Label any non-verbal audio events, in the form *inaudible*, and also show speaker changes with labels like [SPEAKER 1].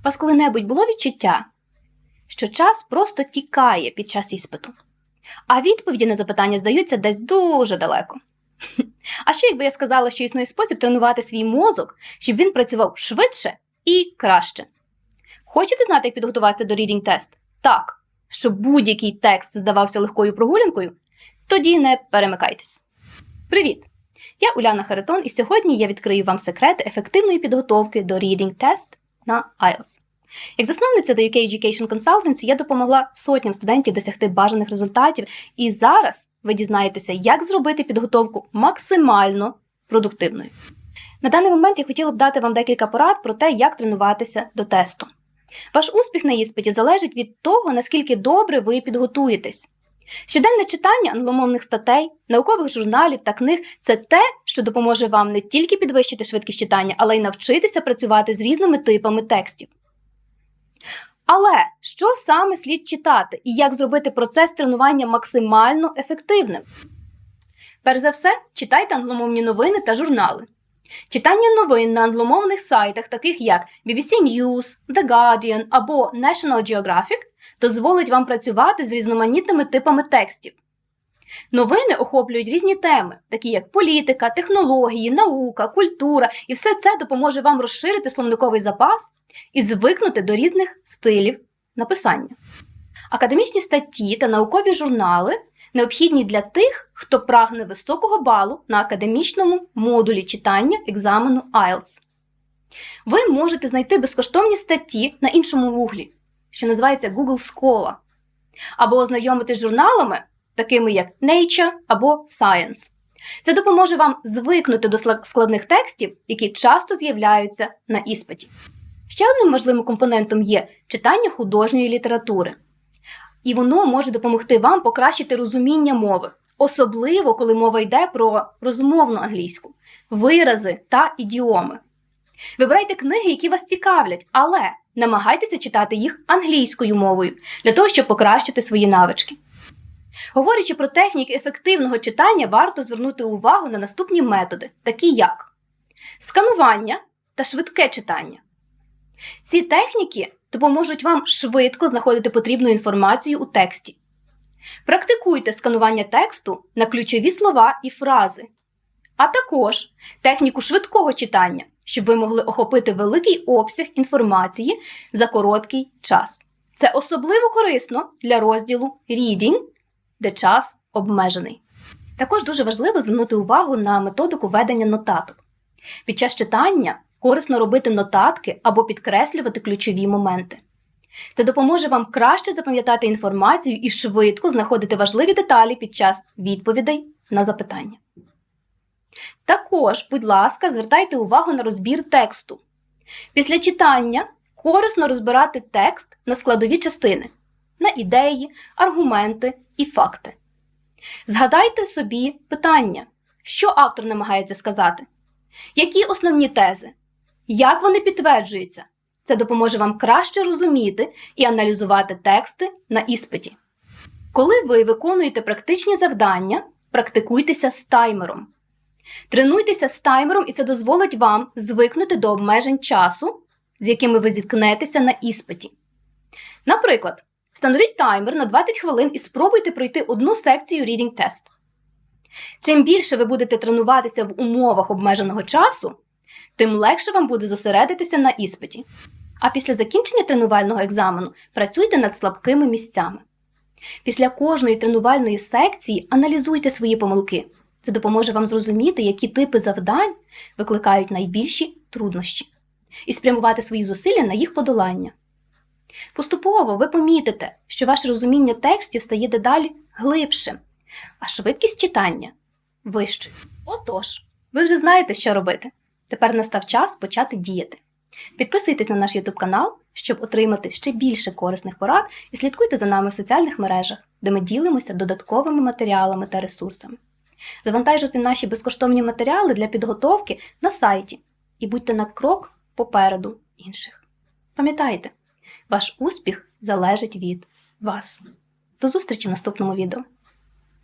[SPEAKER 1] У вас коли-небудь було відчуття, що час просто тікає під час іспиту, а відповіді на запитання здаються десь дуже далеко. *laughs* А що, якби я сказала, що існує спосіб тренувати свій мозок, щоб він працював швидше і краще? Хочете знати, як підготуватися до reading тест? Так, щоб будь-який текст здавався легкою прогулянкою? Тоді не перемикайтесь. Привіт! Я Уляна Харитон, і сьогодні я відкрию вам секрети ефективної підготовки до reading тест на IELTS. Як засновниця до UK Education Consultancy я допомогла сотням студентів досягти бажаних результатів, і зараз ви дізнаєтеся, як зробити підготовку максимально продуктивною. На даний момент я хотіла б дати вам декілька порад про те, як тренуватися до тесту. Ваш успіх на іспиті залежить від того, наскільки добре ви підготуєтесь. Щоденне читання англомовних статей, наукових журналів та книг це те, що допоможе вам не тільки підвищити швидкість читання, але й навчитися працювати з різними типами текстів. Але що саме слід читати і як зробити процес тренування максимально ефективним? Перш за все, читайте англомовні новини та журнали. Читання новин на англомовних сайтах, таких як BBC News, The Guardian або National Geographic, дозволить вам працювати з різноманітними типами текстів. Новини охоплюють різні теми, такі як політика, технології, наука, культура, і все це допоможе вам розширити словниковий запас і звикнути до різних стилів написання. Академічні статті та наукові журнали необхідні для тих, хто прагне високого балу на академічному модулі читання екзамену IELTS. Ви можете знайти безкоштовні статті на іншому гуглі, що називається Google Scholar, або ознайомитись з журналами, такими як Nature або Science. Це допоможе вам звикнути до складних текстів, які часто з'являються на іспиті. Ще одним важливим компонентом є читання художньої літератури. І воно може допомогти вам покращити розуміння мови, особливо коли мова йде про розмовну англійську, вирази та ідіоми. Вибирайте книги, які вас цікавлять, але намагайтеся читати їх англійською мовою для того, щоб покращити свої навички. Говорячи про техніки ефективного читання, варто звернути увагу на наступні методи, такі як сканування та швидке читання. Ці техніки допоможуть вам швидко знаходити потрібну інформацію у тексті. Практикуйте сканування тексту на ключові слова і фрази, а також техніку швидкого читання, щоб ви могли охопити великий обсяг інформації за короткий час. Це особливо корисно для розділу Reading, де час обмежений. Також дуже важливо звернути увагу на методику ведення нотаток. Під час читання корисно робити нотатки або підкреслювати ключові моменти. Це допоможе вам краще запам'ятати інформацію і швидко знаходити важливі деталі під час відповідей на запитання. Також, будь ласка, звертайте увагу на розбір тексту. Після читання корисно розбирати текст на складові частини, на ідеї, аргументи і факти. Згадайте собі питання, що автор намагається сказати, які основні тези, як вони підтверджуються. Це допоможе вам краще розуміти і аналізувати тексти на іспиті. Коли ви виконуєте практичні завдання, практикуйтеся з таймером. Тренуйтеся з таймером, і це дозволить вам звикнути до обмежень часу, з якими ви зіткнетеся на іспиті. Наприклад, встановіть таймер на 20 хвилин і спробуйте пройти одну секцію Reading Test. Чим більше ви будете тренуватися в умовах обмеженого часу, тим легше вам буде зосередитися на іспиті. А після закінчення тренувального екзамену працюйте над слабкими місцями. Після кожної тренувальної секції аналізуйте свої помилки. Це допоможе вам зрозуміти, які типи завдань викликають найбільші труднощі, і спрямувати свої зусилля на їх подолання. Поступово ви помітите, що ваше розуміння текстів стає дедалі глибшим, а швидкість читання вищою. Отож, ви вже знаєте, що робити. Тепер настав час почати діяти. Підписуйтесь на наш YouTube канал, щоб отримати ще більше корисних порад, і слідкуйте за нами в соціальних мережах, де ми ділимося додатковими матеріалами та ресурсами. Завантажуйте наші безкоштовні матеріали для підготовки на сайті і будьте на крок попереду інших. Пам'ятайте, ваш успіх залежить від вас. До зустрічі в наступному відео!